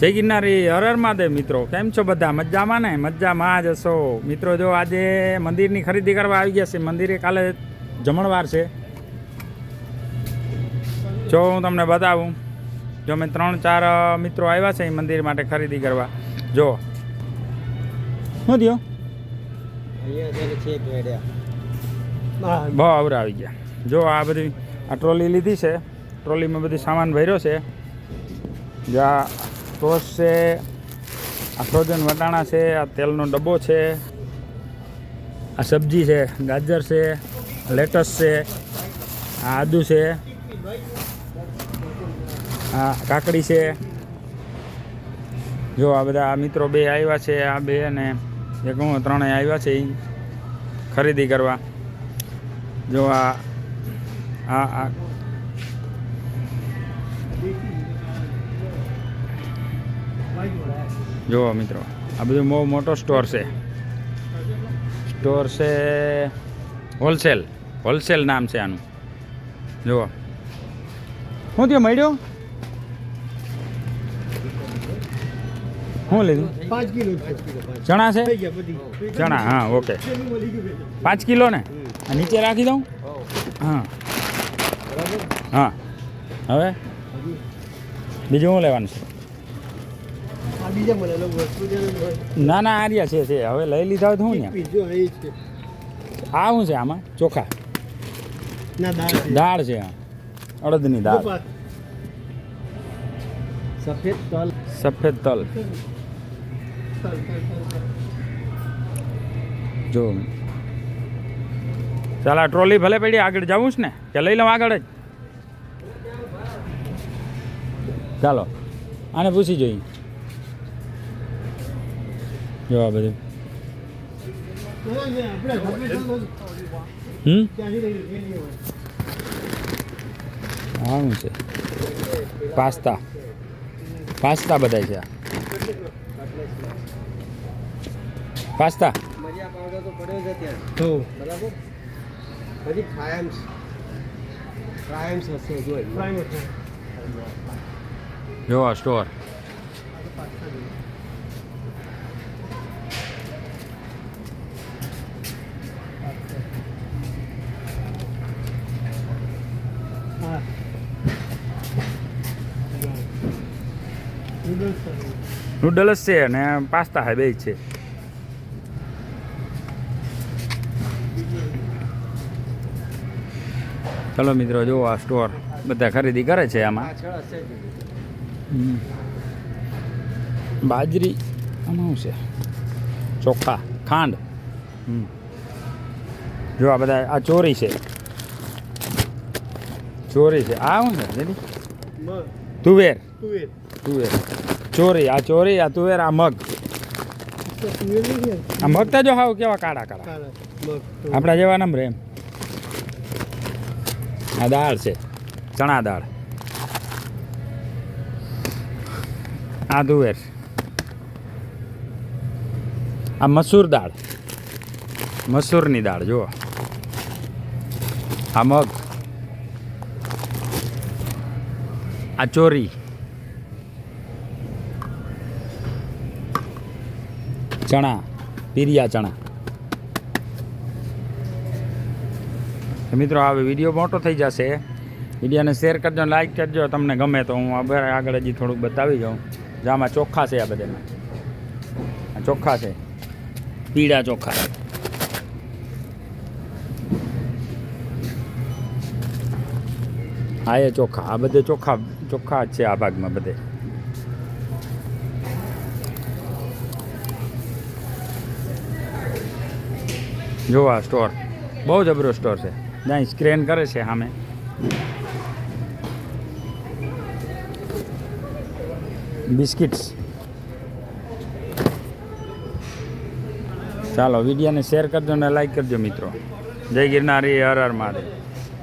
જય ગિરનારી, હર હર મહાદેવ મિત્રો. કેમ છો બધા? મજામાં ને? મજામાં જ હશો. મિત્રો, જો આજે મંદિરની ખરીદી કરવા આવી ગયા છે મંદિરે કાલે જમણવાર છે. જો હું તમને બતાવું. જો મેં ત્રણ ચાર મિત્રો આવ્યા છે એ મંદિર માટે ખરીદી કરવા. જો. શું થયો? બહુ આવરા આવી ગયા. જો આ બધી, આ ટ્રોલી લીધી છે. ટ્રોલીમાં બધી સામાન ભર્યો છે. જો ટોસ છે, આ ફ્રોઝન વટાણા છે, આ તેલનો ડબ્બો છે, આ સબ્જી છે, ગાજર છે, લેટસ છે, આ આદુ છે, આ કાકડી છે. જો આ બધા આ મિત્રો બે આવ્યા છે, આ બે અને એક હું, ત્રણેય આવ્યા છે એ ખરીદી કરવા. જો આ આ જુઓ મિત્રો આ બધું બહુ મોટો સ્ટોર છે. સ્ટોર છે હોલસેલ હોલસેલ નામ છે આનું. જુઓ. શું થયું મળ્યો? શું લીધું? પાંચ કિલો ચણા છે? ચણા હા ઓકે. પાંચ કિલો ને? નીચે રાખી દઉં? હા. હા. હવે? બીજું શું લેવાનું છે? ના ના આર્યા છે છે. હવે લઈ લીધા હોય તો ને છે. આ શું છે આમાં? ચોખા. દાળ છે. અડદની દાળ. સફેદ તલ. સફેદ તલ. જો. ચાલ આ ટ્રોલી ભલે પડી આગળ જવું છે ને. કે લઈ લઉં આગળ જ. ચાલો. આને પૂછી જોઈએ. જો આ બધું ના, ના, આપણે સફેદ તલ હમ ત્યાંથી લઈ લીધી હોય. આ શું છે પાસ્તા પાસ્તા બધા છે આ. પાસ્તા મરિયા પાવડર તો પડ્યો છે ત્યાં બરાબર? પછી ટ્રાયમ્સ ટ્રાયમ્સ હશે જો જો આ સ્ટોર હા નૂડલ્સ છે અને પાસ્તા હે બે છે. ચલો મિત્રો જો આ સ્ટોર બધા ખરીદી કરે છે આમાં. બાજરી આમાં છે? ચોખા ખાંડ. જો આ બધા આ ચોરી છે. ચોરી છે. આ શું છે તુવેર. તુવેર. તુવેર. ચોરી આ ચોરી આ તુવેર આ મગ. આ મગ તો જો હાવ કેવા કાળા કાળા. આપણા જેવા નંબર એમ. આ દાળ છે ચણા દાળ. આ તુવેર આ મસૂર દાળ. મસૂરની દાળ જુઓ. આ મગ. આ ચોરી. ચણા, પીરિયા ચણા. મિત્રો હવે વીડિયો મોટો થઈ જશે. વિડીયોને શેર કરજો લાઈક કરજો. તમને ગમે તો હું આગળ હજી થોડુંક બતાવી જાઉં જામાં ચોખ્ખા છે આ બધામાં. આ ચોખ્ખા છે. પીળા ચોખ્ખા. હા, એ ચોખ્ખા. આ બધે ચોખ્ખા ચોખ્ખા જ છે આ ભાગમાં બધે. જો આ સ્ટોર બહુ જબરો સ્ટોર છે. ત્યાં સ્ક્રેન કરે છે સામે. બિસ્કિટ્સ. ચાલો, વિડીયોને શેર કરજો અને લાઈક કરજો મિત્રો. જય ગિરનારી, હર હર મહાદેવ.